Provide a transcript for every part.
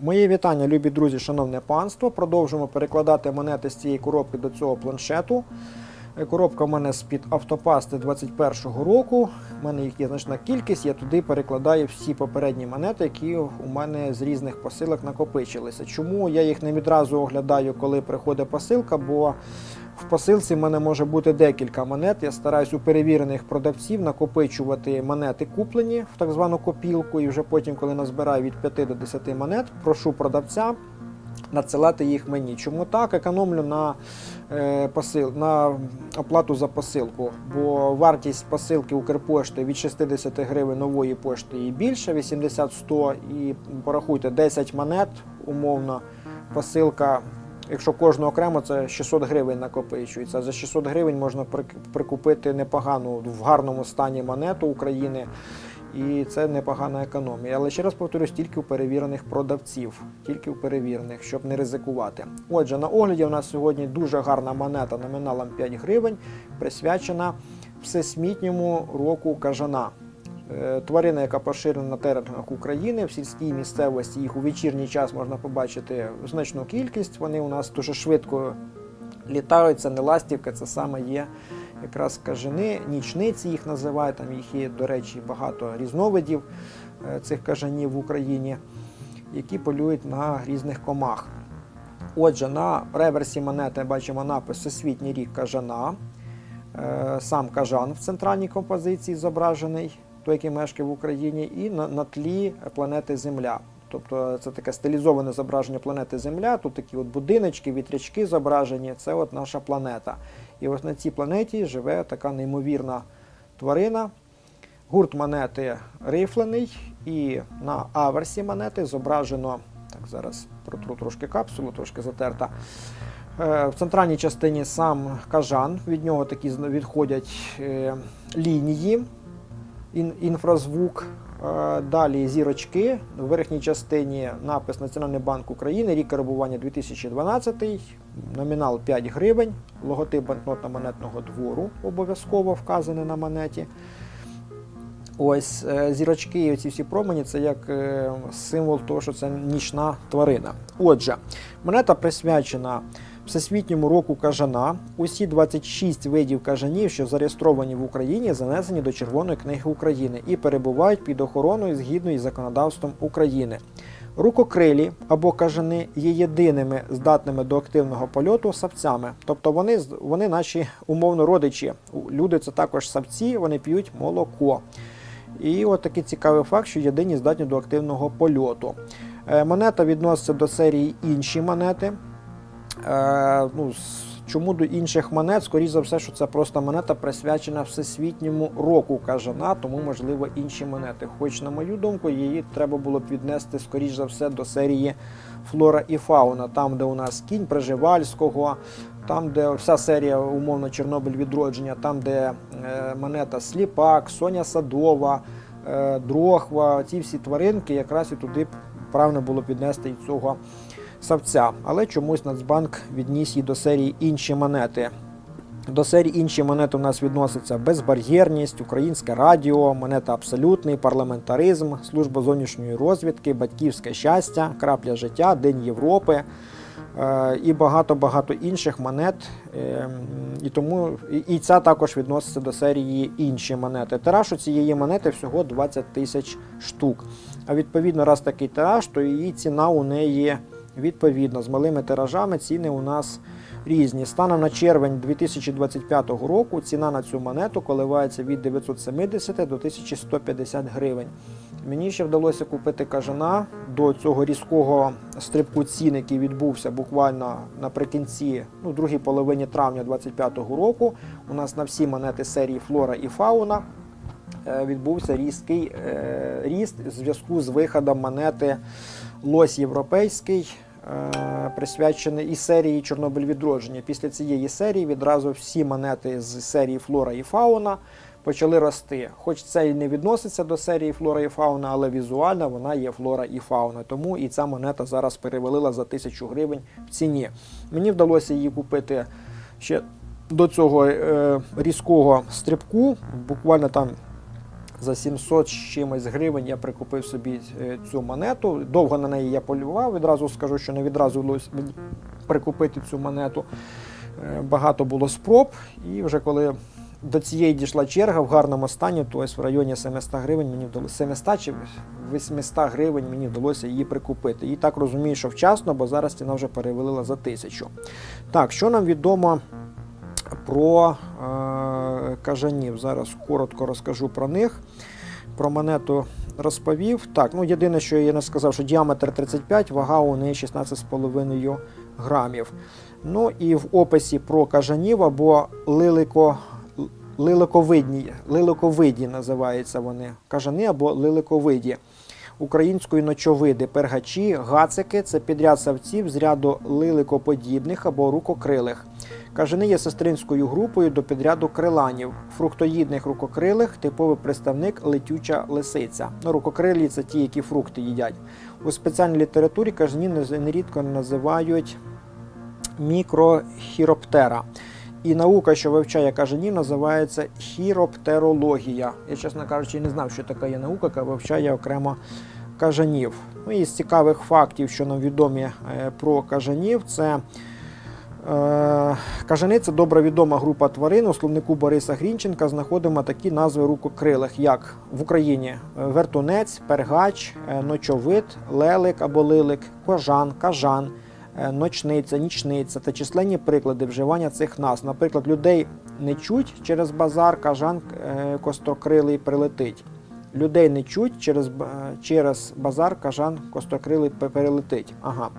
Моє вітання, любі друзі, шановне панство. Продовжуємо перекладати монети з цієї коробки до цього планшету. Е, Коробка в мене з-під автопасти 21-го року. У мене їх є значна кількість. Я туди перекладаю всі попередні монети, які у мене з різних посилок накопичилися. Чому я їх не відразу оглядаю, коли приходить посилка? Бо в посилці в мене може бути декілька монет. Я стараюсь у перевірених продавців накопичувати монети куплені в так звану копілку, і вже потім, коли назбираю від 5 до 10 монет, прошу продавця надсилати їх мені. Чому так? Економлю на, е, посил, на оплату за посилку, бо вартість посилки Укрпошти від 60 гривень нової пошти і більше, 80-100, і порахуйте 10 монет, умовно, посилка. Якщо кожну окремо, це 600 гривень накопичується. За 600 гривень можна прик- прикупити непогану в гарному стані монету України, і це непогана економія. Але ще раз повторюсь, тільки у перевірених продавців, тільки у перевірених, щоб не ризикувати. Отже, на огляді у нас сьогодні дуже гарна монета номіналом 5 гривень, присвячена всесвітньому року кажана. Е, Тварина, яка поширена на теренах України, в сільській місцевості їх у вечірній час можна побачити значну кількість. Вони у нас дуже швидко літають. Це не ластівка, це саме є якраз кажани, нічниці їх називають. Там їх є, до речі, багато різновидів е, цих кажанів в Україні, які полюють на різних комах. Отже, на реверсі монети бачимо напис Всесвітній рік кажана. Е, Сам кажан в центральній композиції зображений, той, який мешкає в Україні, і на, на тлі планети Земля. Тобто це таке стилізоване зображення планети Земля. Тут такі от будиночки, вітрячки зображені. Це от наша планета. І ось на цій планеті живе така неймовірна тварина. Гурт монети рифлений, і на аверсі монети зображено. Так, зараз протру трошки капсулу, трошки затерта. Е, В центральній частині сам кажан, від нього такі відходять е, лінії, інфразвук. Е, Далі зірочки. В верхній частині напис Національний банк України, рік карбування 2012, номінал 5 гривень, логотип банкнотно-монетного двору обов'язково вказаний на монеті. Ось е, зірочки і ці всі промені це як е, символ того, що це нічна тварина. Отже, монета присвячена Всесвітньому року кажана. Усі 26 видів кажанів, що зареєстровані в Україні, занесені до Червоної книги України і перебувають під охороною згідно із законодавством України. Рукокрилі або кажани є єдиними здатними до активного польоту савцями. Тобто вони, вони наші умовно родичі. Люди це також савці, вони п'ють молоко. І от такий цікавий факт, що єдині здатні до активного польоту. Е, Монета відноситься до серії інші монети. Е, ну, чому до інших монет? Скоріше за все, що це просто монета присвячена всесвітньому року кажана, тому можливо інші монети. Хоч, на мою думку, її треба було б віднести, скоріш за все, до серії Флора і Фауна, там, де у нас кінь Преживальського, там, де вся серія умовно Чорнобиль відродження, там, де е, монета Сліпак, Соня Садова, е, Дрохва, ці всі тваринки, якраз і туди правильно було б віднести і цього савця. Але чомусь Нацбанк відніс її до серії інші монети. До серії інші монети у нас відносяться безбар'єрність, українське радіо, монета абсолютний, парламентаризм, служба зовнішньої розвідки, батьківське щастя, крапля життя, День Європи е, і багато-багато інших монет. Е, І тому і ця також відноситься до серії інші монети. Тираж у цієї монети всього 20 тисяч штук. А відповідно, раз такий тираж, то її ціна у неї відповідно з малими тиражами ціни у нас різні. Станом на червень 2025 року ціна на цю монету коливається від 970 до 1150 гривень. Мені ще вдалося купити кажана до цього різкого стрибку цін, який відбувся буквально наприкінці, ну, другій половині травня 2025 року. У нас на всі монети серії Флора і Фауна е, відбувся різкий е, ріст в зв'язку з виходом монети Лось Європейський, присвячений і серії Чорнобиль відродження. Після цієї серії відразу всі монети з серії Флора і Фауна почали рости. Хоч це і не відноситься до серії Флора і Фауна, але візуально вона є Флора і Фауна. Тому і ця монета зараз перевалила за тисячу гривень в ціні. Мені вдалося її купити ще до цього е, різкого стрибку, буквально там За 700 з чимось гривень я прикупив собі е, цю монету. Довго на неї я полював. Відразу скажу, що не відразу вдалося прикупити цю монету. Е, Багато було спроб, і вже коли до цієї дійшла черга в гарному стані, то ось в районі 700 гривень мені вдалося 700 чи 800 гривень мені вдалося її прикупити. І так розумію, що вчасно, бо зараз ціна вже перевалила за тисячу. Так, що нам відомо про е, кажанів? Зараз коротко розкажу про них. Про монету розповів. Так, ну єдине, що я не сказав, що діаметр 35, вага у неї 16,5 грамів. Ну і в описі про кажанів або лилико, лиликовидні, лиликовидні називаються вони. Кажани або лиликовиді. Українською ночовиди, пергачі, гацики це підряд савців з ряду лиликоподібних або рукокрилих. Кажани є сестринською групою до підряду криланів, фруктоїдних рукокрилих, типовий представник летюча лисиця. Ну, рукокрилі це ті, які фрукти їдять. У спеціальній літературі кажанів нез- нерідко називають мікрохіроптера. І наука, що вивчає кажанів, називається хіроптерологія. Я, чесно кажучи, не знав, що така є наука, яка вивчає окремо кажанів. Ну і з цікавих фактів, що нам відомі е, про кажанів, це кажани це добре відома група тварин. У словнику Бориса Грінченка знаходимо такі назви рукокрилих, як в Україні е, вертунець, пергач, е, ночовид, лелик або лилик, кожан, кажан е, ночниця, нічниця та численні приклади вживання цих назв. Наприклад, людей не чуть через базар, кажан е, костокрилий прилетить. Людей не чуть через, через базар, кажан костокрилий перелетить. Ага.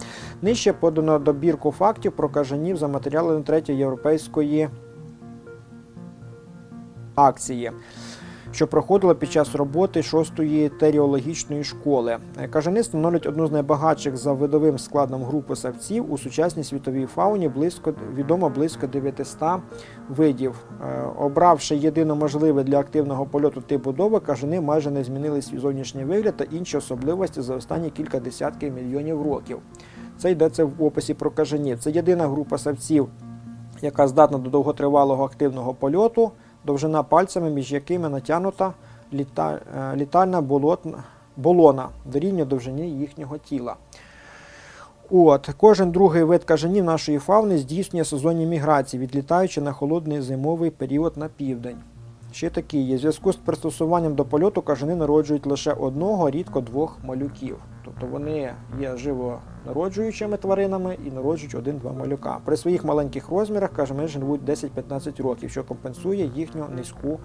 Нижче подано добірку фактів про кажанів за матеріалами третьої європейської акції що проходила під час роботи шостої теріологічної школи. Е, Кажани становлять одну з найбагатших за видовим складом групи савців у сучасній світовій фауні близько відомо близько 900 видів. Е, Обравши єдино можливе для активного польоту тип будови, кажани майже не змінили свій зовнішній вигляд та інші особливості за останні кілька десятків мільйонів років. Це йдеться в описі про кажанів. Це єдина група савців, яка здатна до довготривалого активного польоту, довжина пальцями, між якими натягнута літа, е, літальна болотна, болона дорівнює довжині їхнього тіла. От, кожен другий вид кажанів нашої фауни здійснює сезонні міграції, відлітаючи на холодний зимовий період на південь. Ще такі є. Зв'язку з пристосуванням до польоту кажани народжують лише одного, рідко двох малюків. Тобто вони є живонароджуючими тваринами і народжують один-два малюка. При своїх маленьких розмірах кажани живуть 10-15 років, що компенсує їхню низьку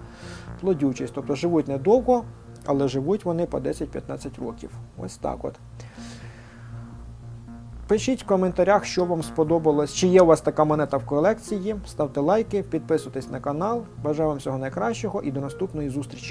плодючість. Тобто живуть недовго, але живуть вони по 10-15 років. Ось так от. Пишіть в коментарях, що вам сподобалось, чи є у вас така монета в колекції. Ставте лайки, підписуйтесь на канал. Бажаю вам всього найкращого і до наступної зустрічі.